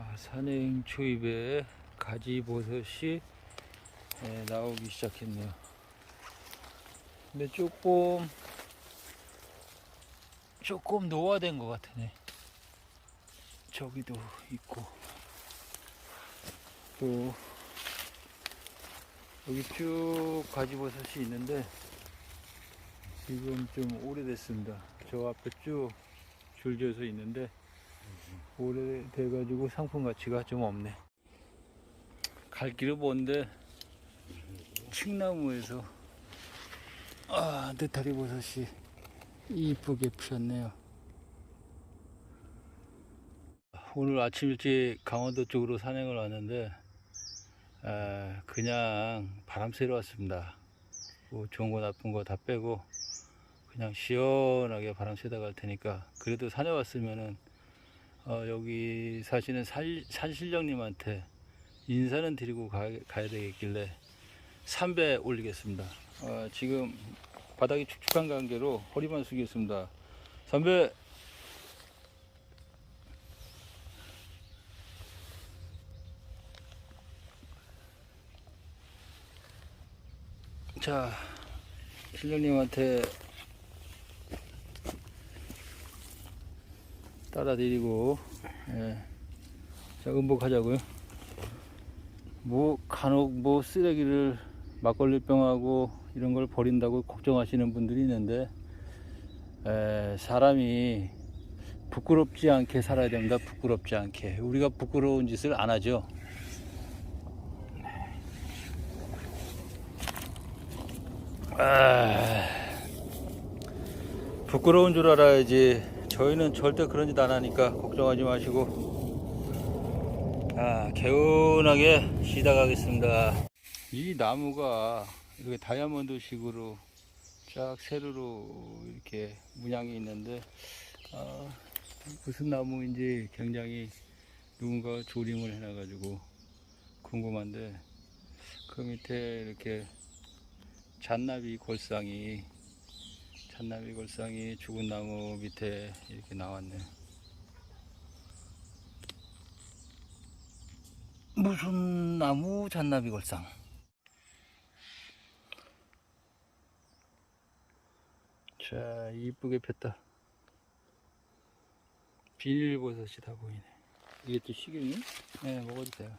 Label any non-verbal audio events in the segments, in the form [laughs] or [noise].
아, 산행 초입에 가지버섯이 예, 나오기 시작했네요. 근데 조금 조금 노화된 것 같으네. 저기도 있고 또 여기 쭉 가지버섯이 있는데 지금 좀 오래됐습니다. 저 앞에 쭉 줄지어서 있는데 오래돼가지고 상품 가치가 좀 없네. 갈 길은 먼데 칡나무에서 아 느타리 버섯이 이쁘게 피었네요. 오늘 아침 일찍 강원도 쪽으로 산행을 왔는데 아, 그냥 바람 쐬러 왔습니다. 뭐 좋은 거 나쁜 거 다 빼고 그냥 시원하게 바람 쐬다 갈 테니까 그래도 산에 왔으면은 어, 여기 사시는 산, 산신령님한테 인사는 드리고 가, 가야 되겠길래 삼배 올리겠습니다. 어, 지금 바닥이 축축한 관계로 허리만 숙이겠습니다. 삼배 자, 신령님한테 따라 드리고, 예. 자, 음복하자고요. 뭐, 간혹 뭐 쓰레기를 막걸리 병하고 이런 걸 버린다고 걱정하시는 분들이 있는데, 에, 사람이 부끄럽지 않게 살아야 됩니다. 부끄럽지 않게. 우리가 부끄러운 짓을 안 하죠. 아, 부끄러운 줄 알아야지. 저희는 절대 그런 짓 안 하니까 걱정하지 마시고. 아, 개운하게 쉬다 가겠습니다. 이 나무가 이렇게 다이아몬드 식으로 쫙 세로로 이렇게 문양이 있는데, 아, 무슨 나무인지 굉장히 누군가 조림을 해놔 가지고 궁금한데, 그 밑에 이렇게 잔나비 골상이 잔나비 골상이 죽은 나무 밑에 이렇게 나왔네. 무슨 나무 잔나비 골상? 자, 이쁘게 폈다. 비닐버섯이 다 보이네. 이게 또 식용이? 네, 먹어도 돼요.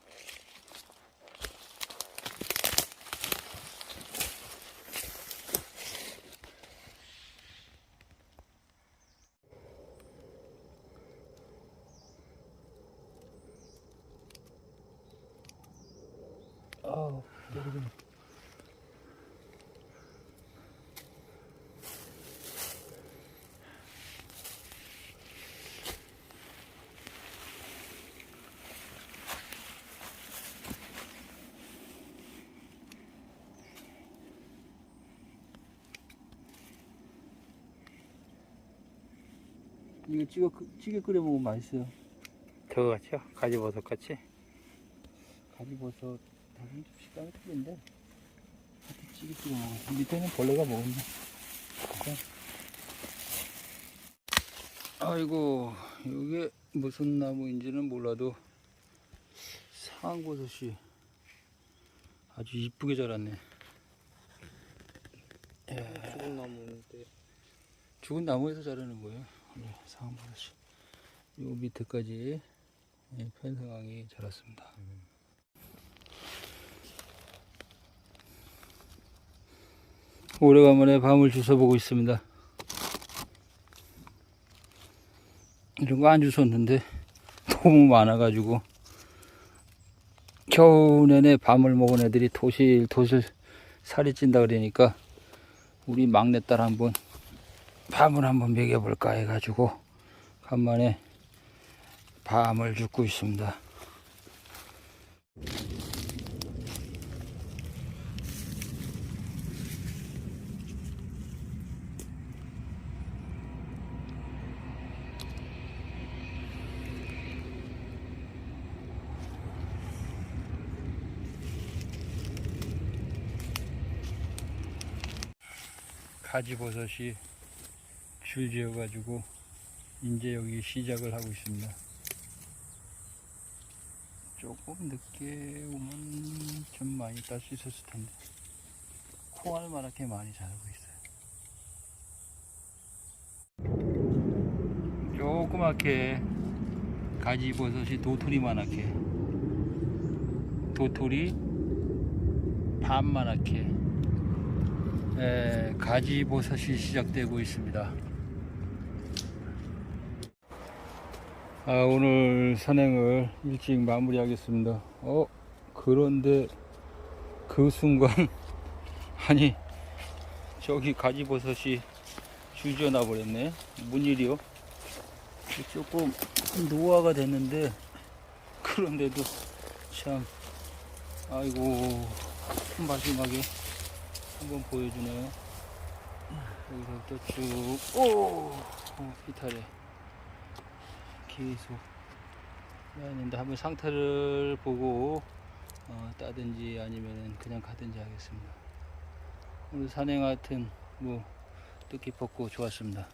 이거 찌개, 찌개 끓여 먹으면 맛있어요. 저거 같이요? 가지버섯 같이? 가지버섯 좀 식감이 틀린데 같이 찌개 끓여 먹어. 밑에는 벌레가 먹었네. 아이고 이게 무슨 나무인지는 몰라도 상황버섯이 아주 이쁘게 자랐네. 죽은 나무인데 죽은 나무에서 자라는 거예요. 원래 상황버섯이. 요 밑에까지 예, 편성황이 자랐습니다. 오래간만에 밤을 주워보고 있습니다. 이런 거 안 주웠는데 너무 많아가지고 겨우 내내 밤을 먹은 애들이 도실도실 살이 찐다 그러니까 우리 막내딸 한번 밤을 한번 먹여볼까 해가지고 간만에 밤을 죽고 있습니다. 가지버섯이 줄지어 가지고 이제 여기 시작을 하고 있습니다. 조금 늦게 오면 좀 많이 딸 수 있었을 텐데 콩알 만하게 많이 자라고 있어요. 조그맣게 가지버섯이 도토리만하게 도토리 반만하게 에, 가지버섯이 시작되고 있습니다. 아, 오늘 산행을 일찍 마무리하겠습니다. 어, 그런데 그 순간, [laughs] 아니, 저기 가지버섯이 주저나 버렸네. 뭔 일이요? 조금 노화가 됐는데, 그런데도 참, 아이고, 마지막에 한번 보여주네요. 여기서부터 쭉, 오! 어, 이탈해. 계속 하는데 한번 상태를 보고 어, 따든지 아니면 그냥 가든지 하겠습니다. 오늘 산행 하여튼 뭐 뜻깊었고 좋았습니다.